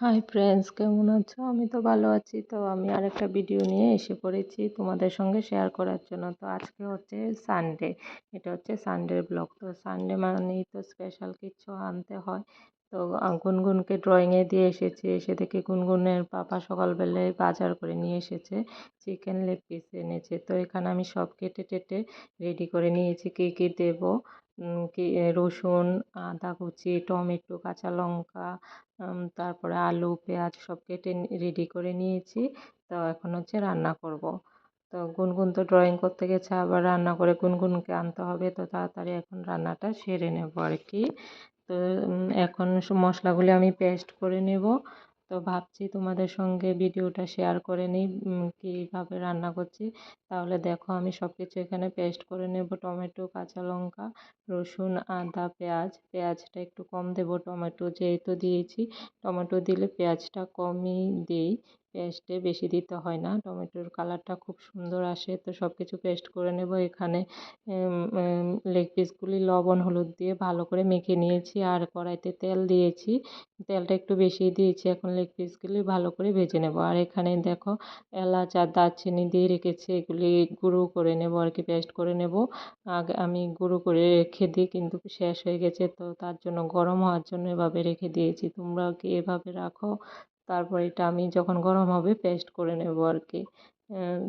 Hi friends কেমন আছো? আমি তো ভালো আছি। তো আমি আরেকটা ভিডিও নিয়ে এসে পড়েছি তোমাদের সঙ্গে শেয়ার করার জন্য। তো আজকে হচ্ছে সানডে এটা হচ্ছে সানডের ব্লগ তো সানডে মানেই তো স্পেশাল কিছু আনতে হয়। তো গুনগুনকে ড্রয়িংয়ে দিয়ে এসেছি। এসে দেখে গুনগুনের পাপা সকালবেলায় বাজার করে নিয়ে এসেছে। চিকেন লেগ পিস এনেছে। তো এখানে আমি সব কেটে টেটে রেডি করে নিয়েছি। কী কী দেবো? কি রসুন, আদা কুচি, টমেটো, কাঁচা লঙ্কা তারপরে আলু, পেঁয়াজ সব কেটে রেডি করে নিয়েছি। তো এখন হচ্ছে রান্না করব। তো গুনগুন তো ড্রয়িং করতে গেছে, আবার রান্না করে গুনগুনকে আনতে হবে। তো তাড়াতাড়ি এখন রান্নাটা সেরে নেব আর কি তো এখন মশলাগুলি আমি পেস্ট করে নেব। তো ভাবছি তোমাদের সঙ্গে ভিডিওটা শেয়ার করে নিই কীভাবে রান্না করছি। তাহলে দেখো আমি সব কিছু এখানে পেস্ট করে নেব, টমেটো, কাঁচা লঙ্কা, রসুন, আদা, পেঁয়াজ। পেঁয়াজটা একটু কম দেবো টমেটো যেহেতু দিয়েছি। টমেটো দিলে পেঁয়াজটা কমই দিই। পেস্টে বেশি দিতে হয় না। টমেটোর কালারটা খুব সুন্দর আসে। তো সব কিছু পেস্ট করে নেব এখানে। লেগ পিসগুলি লবণ, হলুদ দিয়ে ভালো করে মেখে নিয়েছি আর কড়াইতে তেল দিয়েছি। তেলটা একটু বেশি দিয়েছি। এখন লেগ পিসগুলি ভালো করে ভেজে নেব। আর এখানে দেখো এলাচ আর দারচিনি দিয়ে রেখেছি। এগুলি গুঁড়ো করে নেব আর কি পেস্ট করে নেব। আগে, আমি গুঁড়ো করে রেখে দিই, কিন্তু শেষ হয়ে গেছে। তো তার জন্য গরম হওয়ার জন্য এভাবে রেখে দিয়েছি। তোমরা কি এভাবে রাখো? তারপর এটা আমি যখন গরম হবে পেস্ট করে নেব আর কি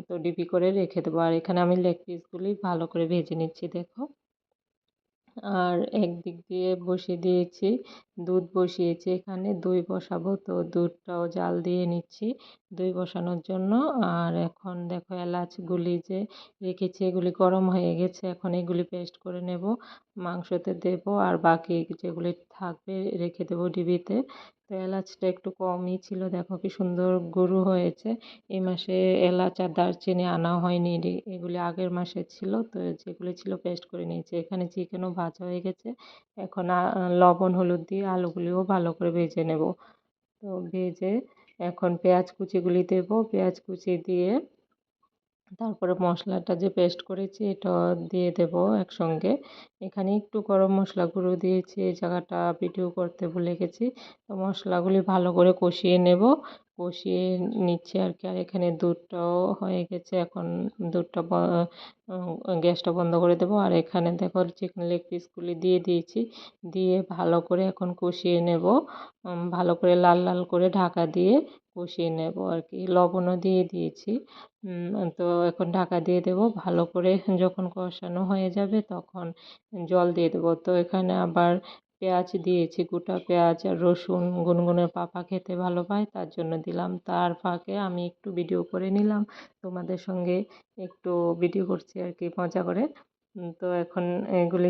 তো ডিপি করে রেখে দেবো। আর এখানে আমি লেগ পিসগুলি ভালো করে ভেজে নিচ্ছি, দেখো। আর একদিক দিয়ে বসিয়ে দিয়েছি, দুধ বসিয়েছি এখানে, দই বসাবো। তো দুধটাও জাল দিয়ে নিচ্ছি দই বসানোর জন্য। আর এখন দেখো এলাচগুলি যে রেখেছি, এগুলি গরম হয়ে গেছে, এখন এগুলি পেস্ট করে নেব। মাংসতে দেব আর বাকি যেগুলি থাকবে রেখে দেবো ডিবিতে তো এলাচটা একটু কমই ছিল। দেখো কি সুন্দর গরু হয়েছে। এই মাসে এলাচ আর দারচিনি আনা হয়নি। এগুলি আগের মাসে ছিল। তো যেগুলো ছিল পেস্ট করে নিয়েছি। এখানে চিকেনও ভাজা হয়ে গেছে। এখন লবণ, হলুদ দিয়ে আলুগুলিও ভালো করে ভেজে নেব। তো ভেজে এখন পেঁয়াজ কুচিগুলি দেবো। পেঁয়াজ কুচি দিয়ে তারপরে মশলাটা যে পেস্ট করেছি এটা দিয়ে দেব একসঙ্গে। এখানে একটু গরম মশলা গুঁড়ো দিয়েছি, এই জায়গাটা ভিডিও করতে ভুলে গেছি। তো মশলাগুলি ভালো করে কষিয়ে নেব। কষিয়ে নিচ্ছি আর কি। আর এখানে দুধটাও হয়ে গেছে। এখন দুধটা গ্যাসটা বন্ধ করে দেবো। আর এখানে দেখো চিকেন লেগ পিসগুলি দিয়ে দিয়েছি। দিয়ে ভালো করে এখন কষিয়ে নেব। ভালো করে লাল লাল করে ঢাকা দিয়ে কষিয়ে নেব আর কি লবণও দিয়ে দিয়েছি। তো এখন ঢাকা দিয়ে দেবো। ভালো করে যখন কষানো হয়ে যাবে তখন জল দিয়ে দেবো। তো এখানে আবার পেঁয়াজ দিয়েছি, গোটা পেঁয়াজ আর রসুন গুনগুনের পাপা খেতে ভালো পায় তার জন্য দিলাম। তার ফাঁকে আমি একটু ভিডিও করে নিলাম। তোমাদের সঙ্গে একটু ভিডিও করছি আর কি মজা করে। তো এখন এগুলি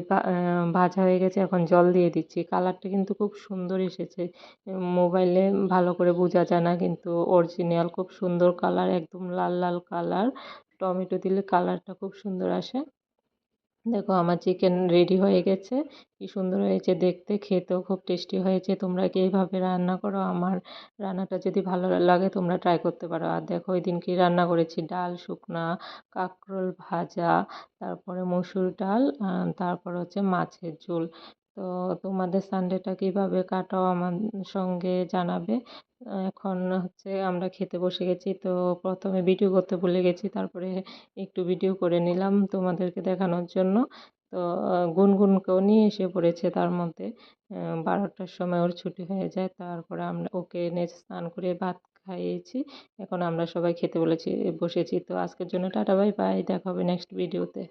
ভাজা হয়ে গেছে, এখন জল দিয়ে দিচ্ছি। কালারটা কিন্তু খুব সুন্দর এসেছে। মোবাইলে ভালো করে বোঝা যায় না, কিন্তু অরিজিনাল খুব সুন্দর কালার, একদম লাল লাল কালার। টমেটো দিলে কালারটা খুব সুন্দর আসে। দেখো আমার চিকেন রেডি হয়ে গেছে। কি সুন্দর হয়েছে দেখতে, খেতেও খুব টেস্টি হয়েছে। তোমরা কি এইভাবে রান্না করো? আমার রান্নাটা যদি ভালো লাগে, তোমরা ট্রাই করতে পারো। আর দেখো ওই দিন কি রান্না করেছি ডাল, শুকনা, কাঁকরোল ভাজা, তারপরে মসুর ডাল তারপর হচ্ছে মাছের ঝোল। তো তোমাদের সানডেটা কীভাবে কাটাও আমার সঙ্গে জানাবে। এখন হচ্ছে আমরা খেতে বসে গেছি, তো প্রথমে ভিডিও করতে ভুলে গেছি, তারপরে একটু ভিডিও করে নিলাম তোমাদেরকে দেখানোর জন্য। তো গুনগুনকেও নিয়ে এসে পড়েছে তার মধ্যে বারোটার সময় ওর ছুটি হয়ে যায়, তারপরে আমরা ওকে এনে স্নান করে ভাত খাইয়েছি, এখন আমরা সবাই খেতে বলেছি, বসেছি। তো আজকের জন্য টাটা বাই বাই দেখা হবে নেক্সট ভিডিওতে